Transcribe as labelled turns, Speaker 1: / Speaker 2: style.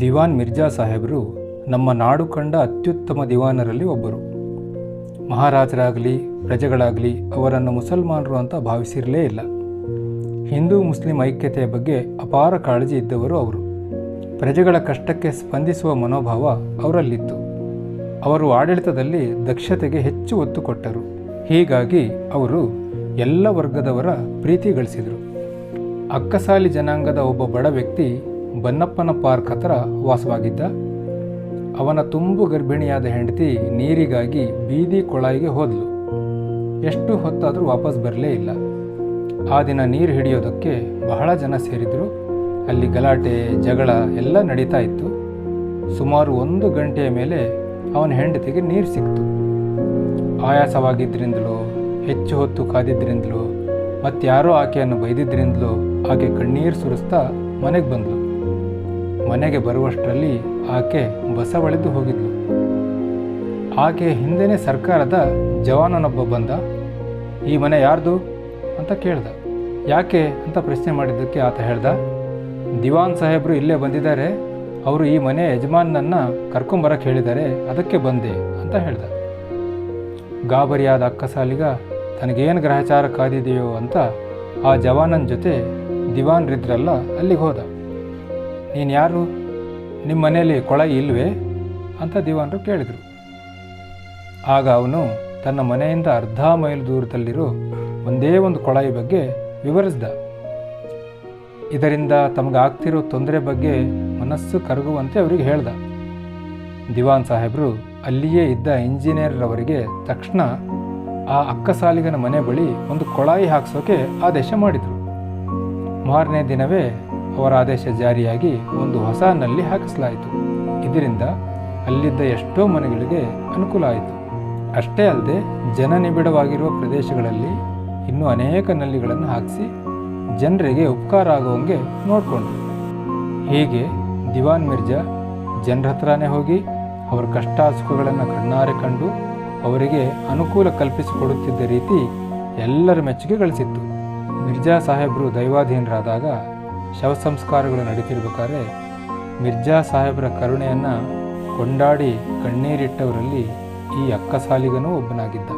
Speaker 1: ದಿವಾನ್ ಮಿರ್ಜಾ ಸಾಹೇಬರು ನಮ್ಮ ನಾಡು ಕಂಡ ಅತ್ಯುತ್ತಮ ದಿವಾನರಲ್ಲಿ ಒಬ್ಬರು. ಮಹಾರಾಜರಾಗಲಿ, ಪ್ರಜೆಗಳಾಗಲಿ ಅವರನ್ನು ಮುಸಲ್ಮಾನರು ಅಂತ ಭಾವಿಸಿರಲೇ ಇಲ್ಲ. ಹಿಂದೂ ಮುಸ್ಲಿಂ ಐಕ್ಯತೆಯ ಬಗ್ಗೆ ಅಪಾರ ಕಾಳಜಿ ಇದ್ದವರು ಅವರು. ಪ್ರಜೆಗಳ ಕಷ್ಟಕ್ಕೆ ಸ್ಪಂದಿಸುವ ಮನೋಭಾವ ಅವರಲ್ಲಿತ್ತು. ಅವರು ಆಡಳಿತದಲ್ಲಿ ದಕ್ಷತೆಗೆ ಹೆಚ್ಚು ಒತ್ತು ಕೊಟ್ಟರು. ಹೀಗಾಗಿ ಅವರು ಎಲ್ಲ ವರ್ಗದವರ ಪ್ರೀತಿ ಗಳಿಸಿದರು. ಅಕ್ಕಸಾಲಿ ಜನಾಂಗದ ಒಬ್ಬ ಬಡ ವ್ಯಕ್ತಿ ಬನ್ನಪ್ಪನ ಪಾರ್ಕ್ ಹತ್ರ ವಾಸವಾಗಿದ್ದ. ಅವನ ತುಂಬು ಗರ್ಭಿಣಿಯಾದ ಹೆಂಡತಿ ನೀರಿಗಾಗಿ ಬೀದಿ ಕೊಳಾಯಿಗೆ ಹೋದ್ಲು. ಎಷ್ಟು ಹೊತ್ತಾದರೂ ವಾಪಸ್ ಬರಲೇ ಇಲ್ಲ. ಆ ದಿನ ನೀರು ಹಿಡಿಯೋದಕ್ಕೆ ಬಹಳ ಜನ ಸೇರಿದ್ರು. ಅಲ್ಲಿ ಗಲಾಟೆ, ಜಗಳ ಎಲ್ಲ ನಡೀತಾ ಇತ್ತು. ಸುಮಾರು ಒಂದು ಗಂಟೆಯ ಮೇಲೆ ಅವನ ಹೆಂಡತಿಗೆ ನೀರು ಸಿಕ್ತು. ಆಯಾಸವಾಗಿದ್ದರಿಂದಲೋ ಹೆಚ್ಚು ಹೊತ್ತು ಕಾದಿದ್ದರಿಂದಲೋ ಮತ್ತಾರೋ ಆಕೆಯನ್ನು ಬೈದಿದ್ದರಿಂದಲೋ ಆಕೆ ಕಣ್ಣೀರು ಸುರಿಸ್ತಾ ಮನೆಗೆ ಬಂದಳು ಮನೆಗೆ ಬರುವಷ್ಟರಲ್ಲಿ ಆಕೆ ಬಸವಳೆದು ಹೋಗಿದ್ಲು. ಆಕೆ ಹಿಂದೆನೇ ಸರ್ಕಾರದ ಜವಾನನೊಬ್ಬ ಬಂದ. ಈ ಮನೆ ಯಾರ್ದು? ಅಂತ ಕೇಳ್ದ. ಯಾಕೆ ಅಂತ ಪ್ರಶ್ನೆ ಮಾಡಿದ್ದಕ್ಕೆ ಆತ ಹೇಳ್ದ. ದಿವಾನ್ ಸಾಹೇಬರು ಇಲ್ಲೇ ಬಂದಿದ್ದಾರೆ. ಅವರು ಈ ಮನೆ ಯಜಮಾನನನ್ನು ಕರ್ಕೊಂಬರಕ್ಕೆ ಹೇಳಿದ್ದಾರೆ. ಅದಕ್ಕೆ ಬಂದೆ ಅಂತ ಹೇಳ್ದ. ಗಾಬರಿಯಾದ ಅಕ್ಕಸಾಲಿಗ ತನಗೇನು ಗ್ರಹಚಾರ ಕಾದಿದೆಯೋ ಅಂತ ಆ ಜವಾನನ ಜೊತೆ ದಿವಾನ್ರಿದ್ರಲ್ಲ, ಅಲ್ಲಿಗೆ ಹೋದ. ನೀನು ಯಾರು? ನಿಮ್ಮ ಮನೆಯಲ್ಲಿ ಕೊಳಾಯಿ ಇಲ್ವೇ? ಅಂತ ದಿವಾನರು ಕೇಳಿದರು. ಆಗ ಅವನು ತನ್ನ ಮನೆಯಿಂದ ಅರ್ಧ ಮೈಲ್ ದೂರದಲ್ಲಿರೋ ಒಂದೇ ಒಂದು ಕೊಳಾಯಿ ಬಗ್ಗೆ ವಿವರಿಸ್ದ. ಇದರಿಂದ ತಮಗಾಗ್ತಿರೋ ತೊಂದರೆ ಬಗ್ಗೆ ಮನಸ್ಸು ಕರಗುವಂತೆ ಅವರಿಗೆ ಹೇಳ್ದ. ದಿವಾನ್ ಸಾಹೇಬರು ಅಲ್ಲಿಯೇ ಇದ್ದ ಇಂಜಿನಿಯರ್ರವರಿಗೆ ತಕ್ಷಣ ಆ ಅಕ್ಕಸಾಲಿಗನ ಮನೆ ಬಳಿ ಒಂದು ಕೊಳಾಯಿ ಹಾಕ್ಸೋಕೆ ಆದೇಶ ಮಾಡಿದರು. ಮಾರನೇ ದಿನವೇ ಅವರ ಆದೇಶ ಜಾರಿಯಾಗಿ ಒಂದು ಹೊಸ ನಲ್ಲಿ ಹಾಕಿಸಲಾಯಿತು. ಇದರಿಂದ ಅಲ್ಲಿದ್ದ ಎಷ್ಟೋ ಮನೆಗಳಿಗೆ ಅನುಕೂಲ ಆಯಿತು. ಅಷ್ಟೇ ಅಲ್ಲದೆ ಜನನಿಬಿಡವಾಗಿರುವ ಪ್ರದೇಶಗಳಲ್ಲಿ ಇನ್ನೂ ಅನೇಕ ನಲ್ಲಿಗಳನ್ನು ಹಾಕಿಸಿ ಜನರಿಗೆ ಉಪಕಾರ ಆಗುವಂಗೆ ನೋಡಿಕೊಂಡ್ರು. ಹೀಗೆ ದಿವಾನ್ ಮಿರ್ಜಾ ಜನರ ಹತ್ರನೇ ಹೋಗಿ ಅವರ ಕಷ್ಟ ಸುಖಗಳನ್ನು ಕಣ್ಣಾರೆ ಕಂಡು ಅವರಿಗೆ ಅನುಕೂಲ ಕಲ್ಪಿಸಿಕೊಡುತ್ತಿದ್ದ ರೀತಿ ಎಲ್ಲರ ಮೆಚ್ಚುಗೆ ಗಳಿಸಿತ್ತು. ಮಿರ್ಜಾ ಸಾಹೇಬರು ದೈವಾಧೀನರಾದಾಗ ಶವ ಸಂಸ್ಕಾರಗಳು ನಡೀತಿರ್ಬೇಕಾದ್ರೆ ಮಿರ್ಜಾ ಸಾಹೇಬರ ಕರುಣೆಯನ್ನು ಕೊಂಡಾಡಿ ಕಣ್ಣೀರಿಟ್ಟವರಲ್ಲಿ ಈ ಅಕ್ಕಸಾಲಿಗನೂ ಒಬ್ಬನಾಗಿದ್ದ.